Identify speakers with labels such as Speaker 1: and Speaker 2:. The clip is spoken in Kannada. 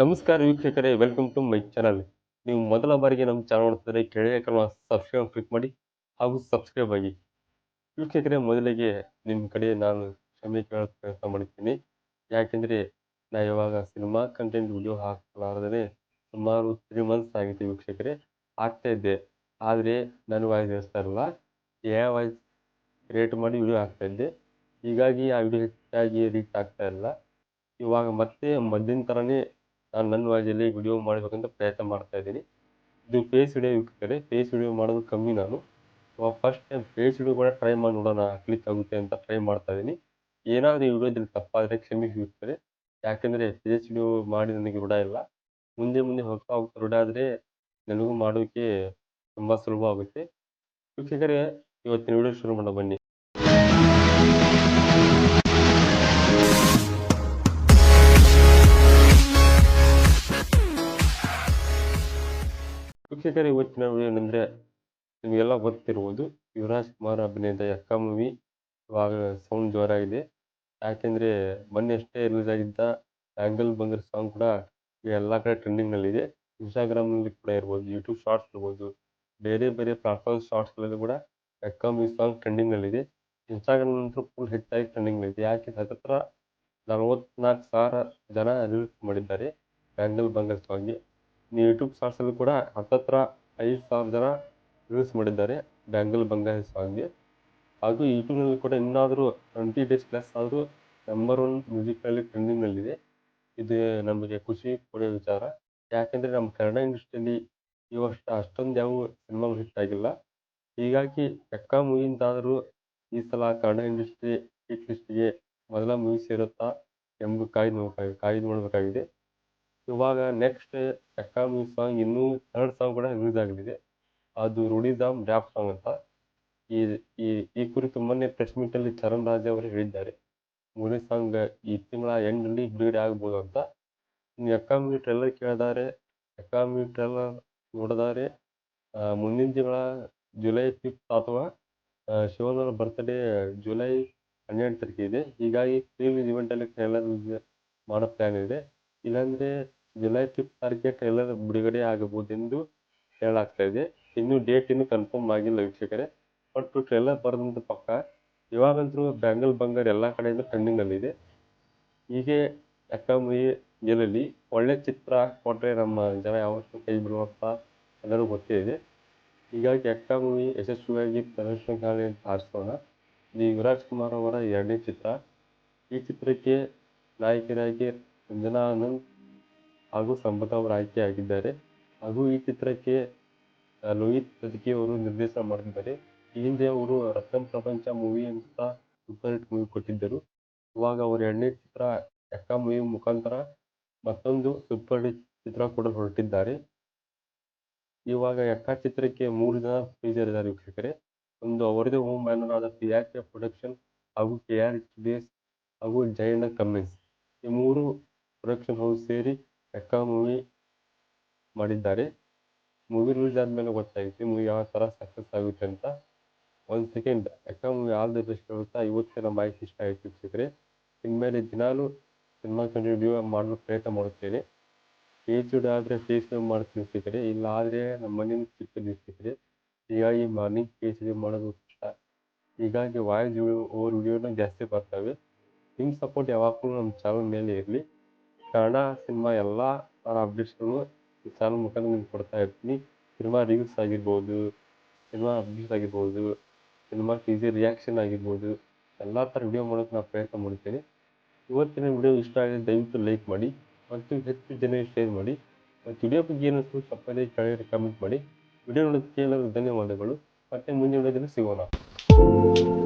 Speaker 1: ನಮಸ್ಕಾರ ವೀಕ್ಷಕರೇ ವೆಲ್ಕಮ್ ಟು ಮೈ ಚಾನಲ್ ನೀವು ಮೊದಲ ಬಾರಿಗೆ ನಮ್ಮ ಚಾನಲ್ ನೋಡ್ತಿದ್ರೆ ಕೆಳಗೆ ಕಾಣುವ ಸಬ್ಸ್ಕ್ರೈಬ್ ಕ್ಲಿಕ್ ಮಾಡಿ ಹಾಗೂ ಸಬ್ಸ್ಕ್ರೈಬ್ ಆಗಿ. ವೀಕ್ಷಕರೇ, ಮೊದಲಿಗೆ ನಿಮ್ಮ ಕಡೆ ನಾನು ಕ್ಷಮೆ ಕೇಳೋ ಪ್ರಯತ್ನ ಮಾಡ್ತೀನಿ. ಯಾಕೆಂದರೆ ನಾ ಇವಾಗ ಸಿನಿಮಾ ಕಂಟೆಂಟ್ ವಿಡಿಯೋ ಹಾಕಲಾರದೇ ಸುಮಾರು ತ್ರೀ ಮಂತ್ಸ್ ಆಗಿತ್ತು ವೀಕ್ಷಕರೇ. ಆಗ್ತಾ ಇದ್ದೆ ಆದರೆ ನನ್ನ ವಾಯ್ಸ್ ಹೇಳ್ತಾ ಇರಲ್ಲ. ಎ ವಾಯ್ಸ್ ಕ್ರಿಯೇಟ್ ಮಾಡಿ ವಿಡಿಯೋ ಹಾಕ್ತಾ ಇದ್ದೆ. ಹೀಗಾಗಿ ಆ ವಿಡಿಯೋ ಹೆಚ್ಚಾಗಿ ರೀಚ್ ಆಗ್ತಾ ಇಲ್ಲ. ಇವಾಗ ಮತ್ತೆ ಮೊದಲಿನ ಥರನೇ ನಾನು ನನ್ನ ವಾಯ್ಸಲ್ಲಿ ವಿಡಿಯೋ ಮಾಡಬೇಕಂತ ಪ್ರಯತ್ನ ಮಾಡ್ತಾ ಇದ್ದೀನಿ. ಇದು ಫೇಸ್ ವಿಡಿಯೋ ವೀಕ್ಷಕರೇ ಫೇಸ್ ವಿಡಿಯೋ ಮಾಡೋದು ಕಮ್ಮಿ ನಾನು. ಫಸ್ಟ್ ಟೈಮ್ ಫೇಸ್ ವಿಡಿಯೋ ಕೂಡ ಟ್ರೈ ಮಾಡಿ ನೋಡೋಣ ಕ್ಲಿಕ್ ಆಗುತ್ತೆ ಅಂತ ಟ್ರೈ ಮಾಡ್ತಾ ಇದ್ದೀನಿ. ಏನಾದರೂ ಈ ವಿಡಿಯೋದಲ್ಲಿ ತಪ್ಪಾದರೆ ಕ್ಷಮಿಸಿ ವೀಕ್ಷಕರೇ. ಯಾಕೆಂದರೆ ಫೇಸ್ ವಿಡಿಯೋ ಮಾಡಿ ನನಗೆ ರೂಢ ಇಲ್ಲ. ಮುಂದೆ ಮುಂದೆ ಹೋಗ್ತಾ ಹೋಗ್ತಾ ರೂಢ ಆದರೆ ನನಗೂ ಮಾಡೋಕ್ಕೆ ತುಂಬ ಸುಲಭ ಆಗುತ್ತೆ. ವೀಕ್ಷಕರೇ, ಇವತ್ತಿನ ವಿಡಿಯೋ ಶುರು ಮಾಡೋಣ ಬನ್ನಿ. ವೀಕ್ಷಕರೇ ಇವತ್ತಿನ ವಿಡಿಯೋ ಏನಂದರೆ ನಿಮಗೆಲ್ಲ ಗೊತ್ತಿರ್ಬೋದು ಯುವರಾಜ್ ಕುಮಾರ್ ಅಭಿನಯದ ಯಕ್ಕ ಮೂವಿ ಇವಾಗ ಸೌಂಡ್ ಜೋರಾಗಿದೆ. ಯಾಕೆಂದರೆ ಮೊನ್ನೆ ಅಷ್ಟೇ ರಿಲೀಸ್ ಆಗಿದ್ದ ಆ್ಯಂಗಲ್ ಬಂಗರ್ ಸಾಂಗ್ ಕೂಡ ಎಲ್ಲ ಕಡೆ ಟ್ರೆಂಡಿಂಗ್ನಲ್ಲಿದೆ ಇನ್ಸ್ಟಾಗ್ರಾಮ್ನಲ್ಲಿ ಕೂಡ ಇರ್ಬೋದು ಯೂಟ್ಯೂಬ್ ಶಾರ್ಟ್ಸ್ ಇರ್ಬೋದು, ಬೇರೆ ಬೇರೆ ಪ್ಲಾಟ್ಫಾರ್ಮ್ ಶಾರ್ಟ್ಸ್ಗಳಲ್ಲೂ ಕೂಡ ಯಕ್ಕ ಮೂವಿ ಸಾಂಗ್ ಟ್ರೆಂಡಿಂಗ್ನಲ್ಲಿದೆ ಇನ್ಸ್ಟಾಗ್ರಾಮ್ ಅಂತೂ ಫುಲ್ ಹೆಚ್ಚಾಗಿ ಟ್ರೆಂಡಿಂಗ್ನಲ್ಲಿದೆ ಯಾಕೆ ಸತತ್ರ ನಲವತ್ನಾಲ್ಕು ಸಾವಿರ ಜನ ರೀಲ್ಸ್ ಮಾಡಿದ್ದಾರೆ. ಆ್ಯಂಗಲ್ ಬಂಗರ್ ಸಾಂಗ್ಗೆ ನೀವು ಯೂಟ್ಯೂಬ್ ಶಾರ್ಟ್ಸಲ್ಲೂ ಕೂಡ ಹತ್ತತ್ರ ಐದು ಸಾವಿರ ಜನ ರೀಲ್ಸ್ ಮಾಡಿದ್ದಾರೆ ಬ್ಯಾಂಗಲ್ ಬಂಗಾಳ ಸಾಂಗ್ಗೆ ಹಾಗೂ ಯೂಟ್ಯೂಬ್ನಲ್ಲಿ ಕೂಡ ಇನ್ನಾದರೂ ಟ್ವೆಂಟಿ ಡೇಸ್ ಪ್ಲಸ್ ಆದರೂ ನಂಬರ್ ಒನ್ ಮ್ಯೂಸಿಕಲ್ಲಿ ಟ್ರೆಂಡಿಂಗ್ನಲ್ಲಿದೆ ಇದು ನಮಗೆ ಖುಷಿ ಕೊಡೋ ವಿಚಾರ. ಯಾಕೆಂದರೆ ನಮ್ಮ ಕನ್ನಡ ಇಂಡಸ್ಟ್ರಿಯಲ್ಲಿ ಈ ವರ್ಷ ಅಷ್ಟೊಂದು ಯಾವ ಸಿನಿಮಾಗಳು ಹಿಟ್ ಆಗಿಲ್ಲ. ಹೀಗಾಗಿ ಎಕ್ಕ ಮೂವಿಯಿಂದಾದರೂ ಈ ಸಲ ಕನ್ನಡ ಇಂಡಸ್ಟ್ರಿ ಹಿಟ್ ಮೊದಲ ಮೂವಿ ಸೇರುತ್ತಾ ಎಂಬ ಕಾಯ್ದು ಕಾಯ್ದು ನೋಡಬೇಕಾಗಿದೆ. ಇವಾಗ ನೆಕ್ಸ್ಟ್ ಅಕಾಮಿ ಸಾಂಗ್ ಇನ್ನೂ ಥರ್ಡ್ ಸಾಂಗ್ ಕೂಡ ರಿಲೀಸ್ ಆಗಲಿದೆ. ಅದು ರುಡಿದಾಮ್ ರ್ಯಾಪ್ ಸಾಂಗ್ ಅಂತ. ಈ ಈ ಈ ಕುರಿತು ಮೊನ್ನೆ ಪ್ರೆಸ್ ಮೀಟಲ್ಲಿ ಚರಣ್ ರಾಜ್ ಅವರು ಹೇಳಿದ್ದಾರೆ. ಮೂರನೇ ಸಾಂಗ್ ಈ ತಿಂಗಳ ಎಂಡಲ್ಲಿ ಬಿಡುಗಡೆ ಆಗ್ಬೋದು ಅಂತ. ಇನ್ನು ಮೂವಿ ಟ್ರೈಲರ್ ಕೇಳಿದ್ದಾರೆ ಮೂವಿ ಟ್ರೈಲರ್ ನೋಡಿದರೆ. ಮುಂದಿನ ತಿಂಗಳ ಜುಲೈ ಫಿಫ್ತ್ ಅಥವಾ ಶಿವನವರ ಬರ್ತ್ಡೇ ಜುಲೈ ಹನ್ನೆರಡು ತಾರೀಕಿಗೆ ಇದೆ. ಹೀಗಾಗಿ ಪ್ರೀ ಇವೆಂಟಲ್ಲಿ ಟ್ರೈಲರ್ ಮಾಡೋ ಪ್ಲ್ಯಾನ್ ಇದೆ. ಇಲ್ಲಾಂದರೆ ಜುಲೈ ಫಿಫ್ತ್ ತಾರೀಕಿಗೆ ಟ್ರೈಲರ್ ಬಿಡುಗಡೆ ಆಗಬಹುದೆಂದು ಹೇಳಲಾಗ್ತಾ ಇದೆ. ಇನ್ನೂ ಡೇಟ್ ಇನ್ನೂ ಕನ್ಫರ್ಮ್ ಆಗಿಲ್ಲ ವೀಕ್ಷಕರೇ. ಒಟ್ಟು ಟ್ರೈಲರ್ ಬರೋದಂತ ಪಕ್ಕ ಇವಾಗಂತೂ ಬ್ಯಾಂಗಲ್ ಬಂಗಾರ ಎಲ್ಲ ಕಡೆಯಿಂದ ಟ್ರೆಂಡಿಂಗಲ್ಲಿದೆ ಹೀಗೆ ಎಕ್ಕ ಮೂವಿ ಗೆಲ್ಲಲಿ ಒಳ್ಳೆ ಚಿತ್ರ ಕೊಟ್ಟರೆ ನಮ್ಮ ಜನ ಯಾವತ್ತೂ ಕೈ ಬಿಡುವಪ್ಪ ಎಲ್ಲರೂ ಗೊತ್ತೇ ಇದೆ. ಹೀಗಾಗಿ ಎಕ್ಕ ಮೂವಿ ಯಶಸ್ವಿಯಾಗಿ ಪ್ರದರ್ಶನ ಅಂತ ಆರಿಸೋಣ. ಇದು ಯುವರಾಜ್ ಕುಮಾರ್ ಅವರ ಎರಡನೇ ಚಿತ್ರ. ಈ ಚಿತ್ರಕ್ಕೆ ನಾಯಕರಾಗಿ ರಂಜನಾ ಆನಂದ್ ಹಾಗೂ ಸಂಪತ್ ಅವರು ಆಯ್ಕೆಯಾಗಿದ್ದಾರೆ ಹಾಗೂ ಈ ಚಿತ್ರಕ್ಕೆ ಲೋಹಿತ್ ಸದ್ಕಿ ಅವರು ನಿರ್ದೇಶನ ಮಾಡಿದ್ದಾರೆ. ಈ ಹಿಂದೆ ಅವರು ರತ್ನ ಪ್ರಪಂಚ ಮೂವಿ ಅಂತ ಸೂಪರ್ ಹಿಟ್ ಮೂವಿ ಕೊಟ್ಟಿದ್ದರು. ಇವಾಗ ಅವರ ಎರಡನೇ ಚಿತ್ರ ಎಕ್ಕ ಮೂವಿ ಮುಖಾಂತರ ಮತ್ತೊಂದು ಸೂಪರ್ ಹಿಟ್ ಚಿತ್ರ ಕೂಡ ಹೊರಟಿದ್ದಾರೆ. ಇವಾಗ ಎಕ್ಕ ಚಿತ್ರಕ್ಕೆ ಮೂರು ಜನ ಪ್ರೊಡ್ಯೂಸರ್ ಇದ್ದಾರೆ ವೀಕ್ಷಕರೇ. ಒಂದು ಅವರದೇ ಹೋಮ್ ಬ್ಯಾನರ್ ಆದ ಪಿ ಆರ್ ಕೆ ಪ್ರೊಡಕ್ಷನ್ ಹಾಗೂ ಕೆ ಆರ್ ಎಚ್ ಬೇಸ್ ಹಾಗೂ ಜೈನ ಕಮ್ಮಿನ್ಸ್. ಈ ಮೂರು ಪ್ರೊಡಕ್ಷನ್ ಹೌಸ್ ಸೇರಿ ಎಕ್ಕ ಮೂವಿ ಮಾಡಿದ್ದಾರೆ. ಮೂವಿ ರಿಲೀಸ್ ಆದಮೇಲೆ ಗೊತ್ತಾಗುತ್ತೆ ಮೂವಿ ಯಾವ ಥರ ಸಕ್ಸಸ್ ಆಗುತ್ತೆ ಅಂತ. ಒಂದು second Ekka movie all the best ಇವತ್ತೇ ನಮ್ಮ ಮಾಹಿತಿ ಇಷ್ಟ ಆಯಿತು ಸಿಕ್ಕರೆ ಇನ್ಮೇಲೆ ದಿನಾಲೂ ಸಿನಿಮಾ ಕಂಟಿನ್ಯೂ ಮಾಡಲು ಪ್ರಯತ್ನ ಮಾಡುತ್ತೇನೆ. ಫೇಸ್ ವಿಡಿಯೋ ಆದರೆ ಫೇಸ್ ಮಾಡ್ತೀನಿ ವೀಕ್ಷಕರೇ. ಇಲ್ಲ ಆದರೆ ನಮ್ಮ ಮನೆಯಿಂದ ಚಿಕ್ಕದು ವೀಕ್ಷಕರೇ. ಹೀಗಾಗಿ ಮಾರ್ನಿಂಗ್ ಫೇಸ್ ಮಾಡೋದು ಕಷ್ಟ. ಹೀಗಾಗಿ ವಾಯ್ಸ್ ಓವರ್ ವಿಡಿಯೋನ ಜಾಸ್ತಿ ಬರ್ತವೆ ನಿಮ್ಮ ಸಪೋರ್ಟ್ ಯಾವಾಗಲೂ ನಮ್ಮ ಚಾನಲ್ ಮೇಲೆ ಇರಲಿ. ಕನ್ನಡ ಸಿನಿಮಾ ಎಲ್ಲ ಥರ ಅಪ್ಡೇಟ್ಸ್ಗಳು ಈ ಚಾನಲ್ ಮುಖಾಂತರ ನಿಮ್ಗೆ ಕೊಡ್ತಾ ಇರ್ತೀನಿ. ಸಿನಿಮಾ ರಿವ್ಯೂಸ್ ಆಗಿರ್ಬೋದು, ಸಿನಿಮಾ ಅಪ್ಡೇಟ್ಸ್ ಆಗಿರ್ಬೋದು, ಸಿನಿಮಾ ಟೀಸರ್ ರಿಯಾಕ್ಷನ್ ಆಗಿರ್ಬೋದು, ಎಲ್ಲ ಥರ ವಿಡಿಯೋ ಮಾಡೋಕ್ಕೆ ನಾನು ಪ್ರಯತ್ನ ಮಾಡ್ತೇನೆ. ಇವತ್ತಿನ ವಿಡಿಯೋ ಇಷ್ಟ ಆಗಿದೆ ದಯವಿಟ್ಟು ಲೈಕ್ ಮಾಡಿ ಮತ್ತು ಹೆಚ್ಚು ಜನರಿಗೆ ಶೇರ್ ಮಾಡಿ. ಮತ್ತು ವಿಡಿಯೋ ಬಗ್ಗೆ ಏನಿಸ್ತು ತಪ್ಪದೇ ಕೆಳಗಡೆ ಕಮೆಂಟ್ ಮಾಡಿ. ವಿಡಿಯೋ ನೋಡೋದಕ್ಕೆ ಎಲ್ಲರಿಗೂ ಧನ್ಯವಾದಗಳು. ಮತ್ತೆ ಮುಂದಿನ ವಿಡಿಯೋದಲ್ಲಿ ಸಿಗೋಣ.